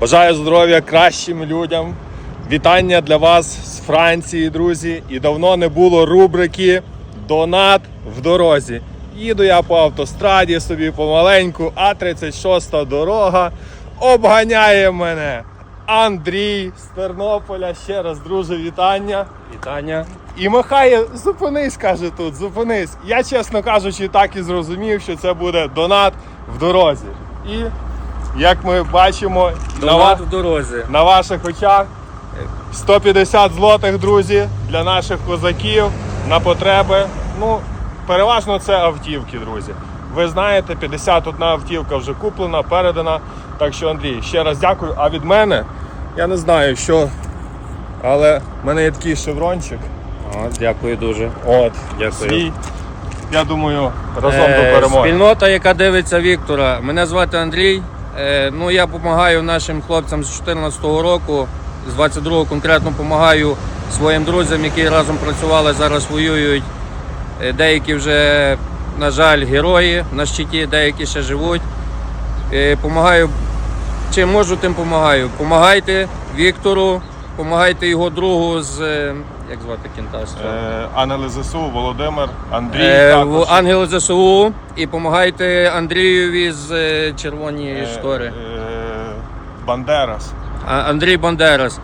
Бажаю здоров'я кращим людям. Вітання для вас з Франції, друзі. І давно не було рубрики Донат в дорозі. Їду я по автостраді собі помаленьку, А36 дорога. Обганяє мене Андрій з Тернополя. Ще раз, друже, вітання. Вітання. І махає, зупинись, каже тут, зупинись. Я, чесно кажучи, так і зрозумів, що це буде донат в дорозі. І як ми бачимо, на, ва- в дорозі. на ваших очах 150 злотих, друзі, для наших козаків на потреби. Ну, переважно це автівки, друзі. Ви знаєте, 51 автівка вже куплена, передана. Так що, Андрій, ще раз дякую. А від мене я не знаю, що. Але в мене є такий шеврончик. О, дякую дуже. От, Дякую. свій. Я думаю, разом Е, до перемоги. Спільнота, яка дивиться Віктора. Мене звати Андрій. Е, ну, я допомагаю нашим хлопцям з 2014 року. З 22-го конкретно допомагаю своїм друзям, які разом працювали, зараз воюють. Е, Деякі вже, на жаль, герої на щиті, деякі ще живуть. Е, Помагаю, чим можу, тим допомагаю. Помагайте Віктору, помагайте його другу з. е, Як звати кінтастра? Е, Ангели ЗСУ, Володимир, Андрій. Е, також. в Ангел ЗСУ і допомагайте Андрієві з е, червоні Е, штори. е, Бандерас. А- Андрій Бандерас.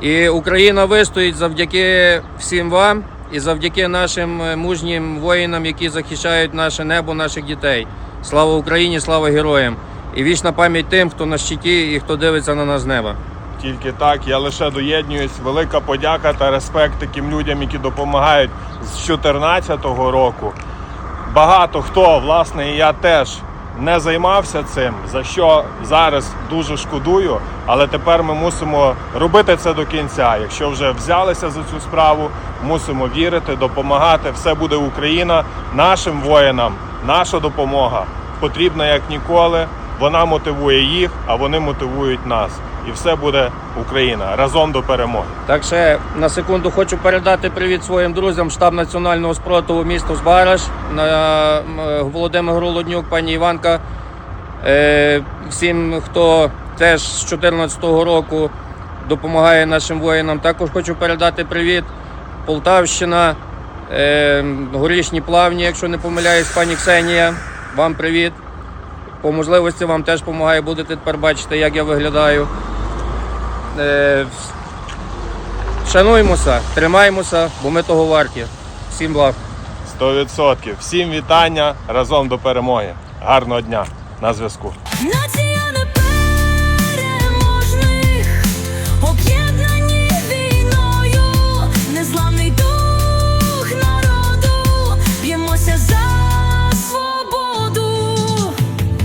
І Україна вистоїть завдяки всім вам і завдяки нашим мужнім воїнам, які захищають наше небо, наших дітей. Слава Україні, слава героям! І вічна пам'ять тим, хто на щиті і хто дивиться на нас з неба. Тільки так, я лише доєднуюсь. Велика подяка та респект таким людям, які допомагають з 2014 року. Багато хто, власне, і я теж не займався цим, за що зараз дуже шкодую, але тепер ми мусимо робити це до кінця. Якщо вже взялися за цю справу, мусимо вірити, допомагати. Все буде Україна нашим воїнам. Наша допомога потрібна як ніколи. Вона мотивує їх, а вони мотивують нас. І все буде Україна разом до перемоги. Так ще на секунду хочу передати привіт своїм друзям штаб національного спротиву місто на м, Володимир Голоднюк, пані Іванка. Е, всім, хто теж з 2014 року допомагає нашим воїнам. Також хочу передати привіт. Полтавщина, е, горішні плавні, якщо не помиляюсь, пані Ксенія. Вам привіт. По можливості вам теж допомагає, будете тепер бачити, як я виглядаю. Е, Шануємося, тримаємося, бо ми того варті. Всім благ. 100%. Всім вітання разом до перемоги. Гарного дня на зв'язку.